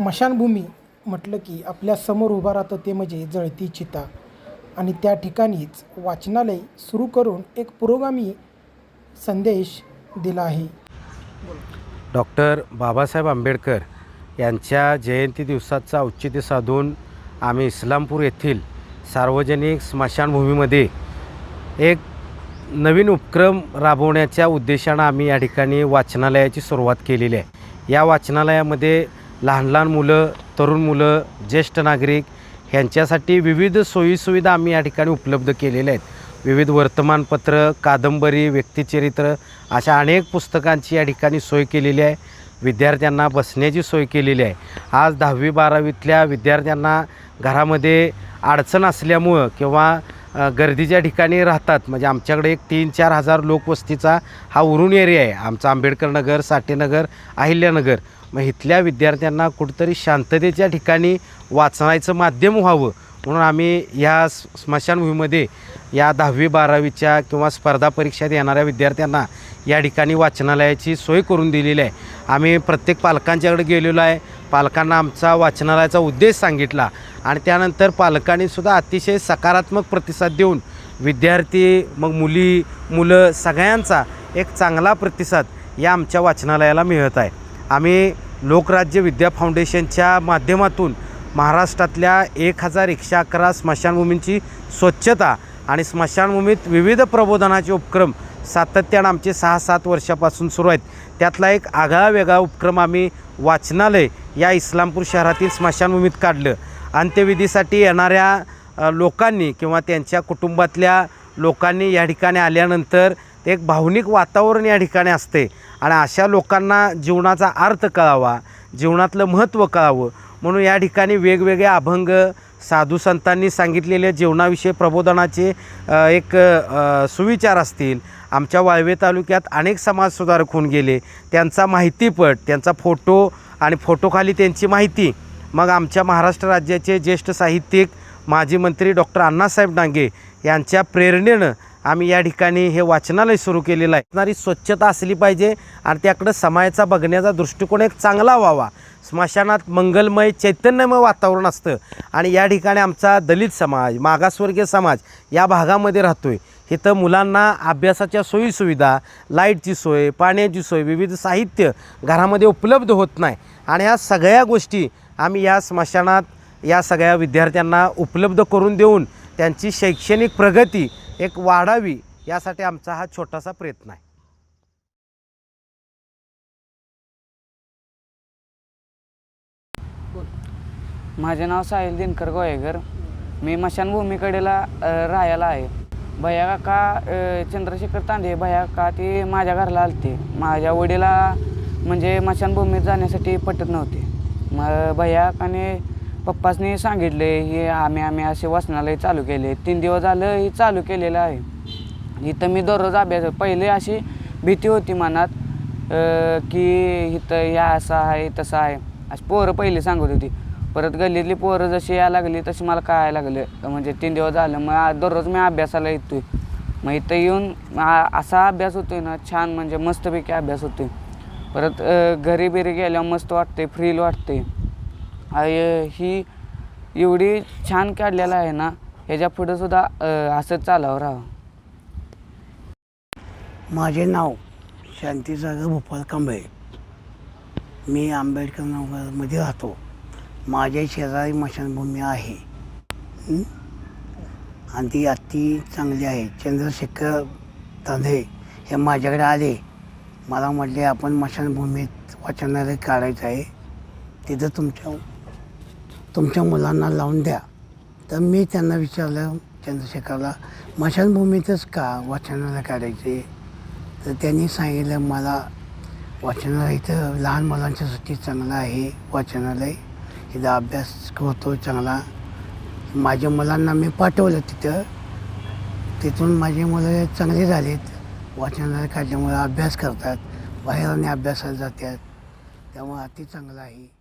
स्मशानभूमी म्हटलं की आपल्यासमोर उभा राहतं ते म्हणजे जळती चिता. आणि त्या ठिकाणीच वाचनालय सुरू करून एक पुरोगामी संदेश दिला आहे. डॉक्टर बाबासाहेब आंबेडकर यांच्या जयंती दिवसाचा औचित्य साधून आम्ही इस्लामपूर येथील सार्वजनिक स्मशानभूमीमध्ये एक नवीन उपक्रम राबवण्याच्या उद्देशानं आम्ही या ठिकाणी वाचनालयाची सुरुवात केलेली आहे. या वाचनालयामध्ये लहान लहान मुलं तरुण मुलं ज्येष्ठ नागरिक ह्यांच्यासाठी विविध सोयीसुविधा आम्ही या ठिकाणी उपलब्ध केलेल्या आहेत. विविध वर्तमानपत्र कादंबरी व्यक्तिचरित्र अशा अनेक पुस्तकांची या ठिकाणी सोय केलेली आहे. विद्यार्थ्यांना बसण्याची सोय केलेली आहे. आज दहावी बारावीतल्या विद्यार्थ्यांना घरामध्ये अडचण असल्यामुळं किंवा गर्दीच्या ठिकाणी राहतात म्हणजे आमच्याकडे एक तीन चार हजार लोकवस्तीचा हा उरून एरिया आहे. आमचा आंबेडकर नगर साठेनगर अहिल्यानगर. मग इथल्या विद्यार्थ्यांना कुठंतरी शांततेच्या ठिकाणी वाचनायचं माध्यम व्हावं म्हणून आम्ही या स्मशानभूमीमध्ये या दहावी बारावीच्या किंवा स्पर्धा परीक्षेत येणाऱ्या विद्यार्थ्यांना या ठिकाणी वाचनालयाची सोय करून दिलेली आहे. आम्ही प्रत्येक पालकांच्याकडे गेलेलो आहे. पालकांना आमचा वाचनालयाचा उद्देश सांगितला आणि त्यानंतर पालकांनीसुद्धा अतिशय सकारात्मक प्रतिसाद देऊन विद्यार्थी मग मुली मुलं सगळ्यांचा एक चांगला प्रतिसाद या आमच्या वाचनालयाला मिळत आहे. आम्ही लोकराज्य विद्या फाउंडेशनच्या माध्यमातून महाराष्ट्रातल्या एक हजार एकशे अकरा स्मशानभूमींची स्वच्छता आणि स्मशानभूमीत विविध प्रबोधनाचे उपक्रम सातत्यानं आमचे सहा सात वर्षापासून सुरू आहेत. त्यातला एक आगळा वेगळा उपक्रम आम्ही वाचनालय या इस्लामपूर शहरातील स्मशानभूमीत काढलं. अंत्यविधीसाठी येणाऱ्या लोकांनी किंवा त्यांच्या कुटुंबातल्या लोकांनी या ठिकाणी आल्यानंतर ते एक भावनिक वातावरण या ठिकाणी असते. आणि अशा लोकांना जीवनाचा अर्थ कळावा जीवनातलं महत्त्व कळावं म्हणून या ठिकाणी वेगवेगळे अभंग साधू संतांनी सांगितलेले जीवनाविषयी प्रबोधनाचे एक सुविचार असतील. आमच्या वाळवे तालुक्यात अनेक समाजसुधारक होऊन गेले. त्यांचा माहितीपट त्यांचा फोटो आणि फोटोखाली त्यांची माहिती. मग आमच्या महाराष्ट्र राज्याचे ज्येष्ठ साहित्यिक माजी मंत्री डॉक्टर अण्णासाहेब डांगे यांच्या प्रेरणेनं आम्ही या ठिकाणी हे वाचनालय सुरू केलेलं आहे. असणारी स्वच्छता असली पाहिजे आणि त्याकडं समाजाचा बघण्याचा दृष्टिकोन एक चांगला व्हावा. स्मशानात मंगलमय चैतन्यमय वातावरण असतं. आणि या ठिकाणी आमचा दलित समाज मागासवर्गीय समाज या भागामध्ये राहतो आहे इथं मुलांना अभ्यासाच्या सोयीसुविधा लाईटची सोय पाण्याची सोय विविध साहित्य घरामध्ये उपलब्ध होत नाही. आणि ह्या सगळ्या गोष्टी आम्ही या स्मशानात या सगळ्या विद्यार्थ्यांना उपलब्ध करून देऊन त्यांची शैक्षणिक प्रगती एक वाढावी यासाठी आमचा हा छोटासा प्रयत्न आहे. माझे नाव साहिल दिनकर गोयेकर मी मशानभूमीकडेला राहायला आहे. भैया काका चंद्रशेखर तांदे भैया काका ते माझ्या घरला आलते. माझ्या वडीला म्हणजे मशानभूमीत जाण्यासाठी पटत नव्हते. मग भैया काकाने पप्पासनी सांगितले हे आम्ही आम्ही असे वाचनालय चालू केले. तीन दिवस झालं हे चालू केलेलं आहे. इथं मी दररोज अभ्यास पहिले अशी भीती होती मनात की इथं या असं आहे तसं आहे. अशी पोरं पहिले सांगत होती. परत गल्लीतली पोरं जशी यायला लागली तशी मला कळायला लागलं. म्हणजे तीन दिवस झालं मग दररोज मी अभ्यासाला येतोय. मग इथं येऊन असा अभ्यास होतोय ना छान म्हणजे मस्तपैकी अभ्यास होतोय. परत घरी बिरी गेल्यावर मस्त वाटते फ्रील वाटते ही एवढी छान काढलेलं आहे ना ह्याच्या पुढं सुद्धा असंच चालावं राहावं. माझे नाव शांतीसागर भोपाळ कांबळे. मी आंबेडकर नगरमध्ये राहतो. माझ्या शेजारी मशानभूमी आहे. आणि ती अति चांगली आहे. चंद्रशेखर तांदळे हे माझ्याकडे आले. मला म्हटले आपण मशानभूमीत वाचनालय काढायचं आहे. तिथं तुमच्या तुमच्या मुलांना लावून द्या. तर मी त्यांना विचारलं चंद्रशेखरला मशानभूमीतच का वाचनालय काढायचे? तर त्यांनी सांगितलं मला वाचनालय इथं लहान मुलांच्यासाठी चांगलं आहे. वाचनालय इथं अभ्यास होतो चांगला. माझ्या मुलांना मी पाठवलं तिथं. तिथून माझी मुलं चांगली झालीत. वाचनालय काढल्यामुळे अभ्यास करतात. बाहेर आणि अभ्यासाला जातात. त्यामुळे अति चांगलं आहे.